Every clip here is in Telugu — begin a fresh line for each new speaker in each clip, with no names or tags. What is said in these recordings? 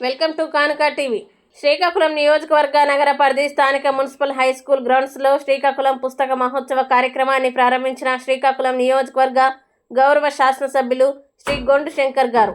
Welcome to Kanuka TV. Srikakulam నియోజకవర్గ నగర పరిధి స్థానిక మున్సిపల్ హై స్కూల్ గ్రౌండ్స్లో శ్రీకాకుళం పుస్తక మహోత్సవ కార్యక్రమాన్ని ప్రారంభించిన శ్రీకాకుళం నియోజకవర్గ గౌరవ శాసనసభ్యులు శ్రీ గొండు శంకర్ గారు.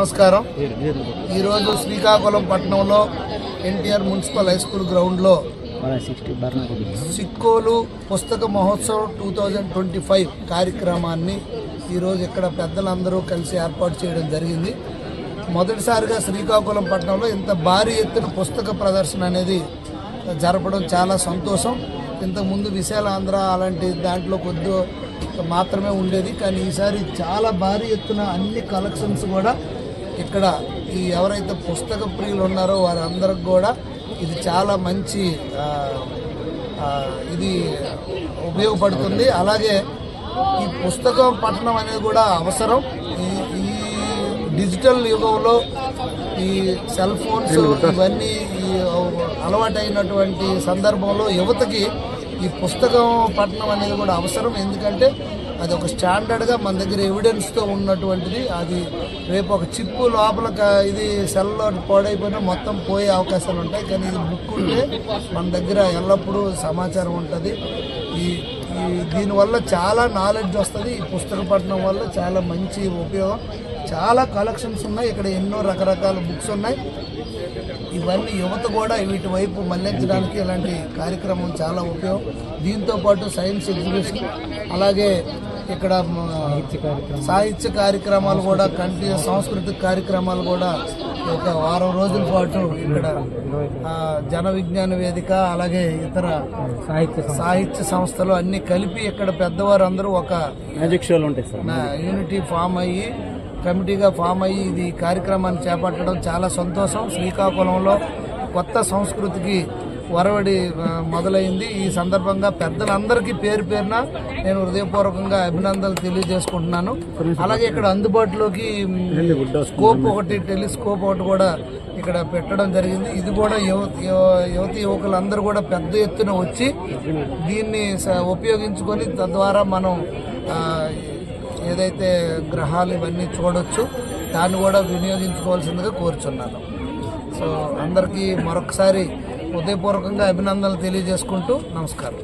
నమస్కారం. ఈరోజు శ్రీకాకుళం పట్టణంలో ఎన్టీఆర్ మున్సిపల్ హై స్కూల్ గ్రౌండ్లో సిక్కోలు పుస్తక మహోత్సవం టూ థౌజండ్ ట్వంటీ ఫైవ్ కార్యక్రమాన్ని ఈరోజు ఇక్కడ పెద్దలందరూ కలిసి ఏర్పాటు చేయడం జరిగింది. మొదటిసారిగా శ్రీకాకుళం పట్టణంలో ఇంత భారీ ఎత్తున పుస్తక ప్రదర్శన అనేది జరపడం చాలా సంతోషం. ఇంతకుముందు విశాల ఆంధ్ర అలాంటి దాంట్లో కొద్ది మాత్రమే ఉండేది. కానీ ఈసారి చాలా భారీ ఎత్తున అన్ని కలెక్షన్స్ కూడా ఇక్కడ ఈ ఎవరైతే పుస్తక ప్రియులు ఉన్నారో వారందరికి కూడా ఇది చాలా మంచి ఇది ఉపయోగపడుతుంది. అలాగే ఈ పుస్తకం పఠనం అనేది కూడా అవసరం. ఈ ఈ డిజిటల్ యుగంలో ఈ సెల్ ఫోన్స్ ఇవన్నీ ఈ అలవాటైనటువంటి సందర్భంలో యువతకి ఈ పుస్తకం పఠనం అనేది కూడా అవసరం. ఎందుకంటే అది ఒక స్టాండర్డ్గా మన దగ్గర ఎవిడెన్స్తో ఉన్నటువంటిది. అది రేపు ఒక చిప్పు లోపల ఇది సెల్లో పాడైపోయినా మొత్తం పోయే అవకాశాలు ఉంటాయి. కానీ ఇది బుక్ ఉంటే మన దగ్గర ఎల్లప్పుడూ సమాచారం ఉంటుంది. ఈ ఈ దీనివల్ల చాలా నాలెడ్జ్ వస్తుంది. ఈ పుస్తక పఠనం వల్ల చాలా మంచి ఉపయోగం. చాలా కలెక్షన్స్ ఉన్నాయి. ఇక్కడ ఎన్నో రకరకాల బుక్స్ ఉన్నాయి. ఇవన్నీ యువత కూడా వీటి వైపు మళ్ళించడానికి ఇలాంటి కార్యక్రమం చాలా ఉపయోగం. దీంతో పాటు సైన్స్ ఎగ్జిబిషన్ అలాగే ఇక్కడ సాహిత్య కార్యక్రమాలు కూడా కంటి సాంస్కృతిక కార్యక్రమాలు కూడా ఒక వారం రోజుల పాటు ఇక్కడ జన విజ్ఞాన వేదిక అలాగే ఇతర
సాహిత్య
సాహిత్య సంస్థలు అన్ని కలిపి ఇక్కడ పెద్దవారు అందరూ ఒక
మ్యాజిక్ షోలు ఉంటాయి సార్.
నా యూనిటీ ఫామ్ అయ్యి కమిటీగా ఫామ్ అయ్యి ఇది కార్యక్రమాన్ని చేపట్టడం చాలా సంతోషం. శ్రీకాకుళంలో కొత్త సంస్కృతికి వరవడి మొదలైంది. ఈ సందర్భంగా పెద్దలందరికీ పేరు పేరున నేను హృదయపూర్వకంగా అభినందనలు తెలియజేసుకుంటున్నాను. అలాగే ఇక్కడ అందుబాటులోకి స్కోప్ ఒకటి టెలిస్కోప్ ఒకటి కూడా ఇక్కడ పెట్టడం జరిగింది. ఇది కూడా యువతి యువకులందరూ కూడా పెద్ద ఎత్తున వచ్చి దీన్ని స- ఉపయోగించుకొని తద్వారా మనం ఏదైతే గ్రహాలు ఇవన్నీ చూడొచ్చు దాన్ని కూడా వినియోగించుకోవాల్సిందిగా కోరుచున్నాను. సో అందరికీ మరొకసారి హృదయపూర్వకంగా అభినందనలు తెలియజేసుకుంటూ నమస్కారం.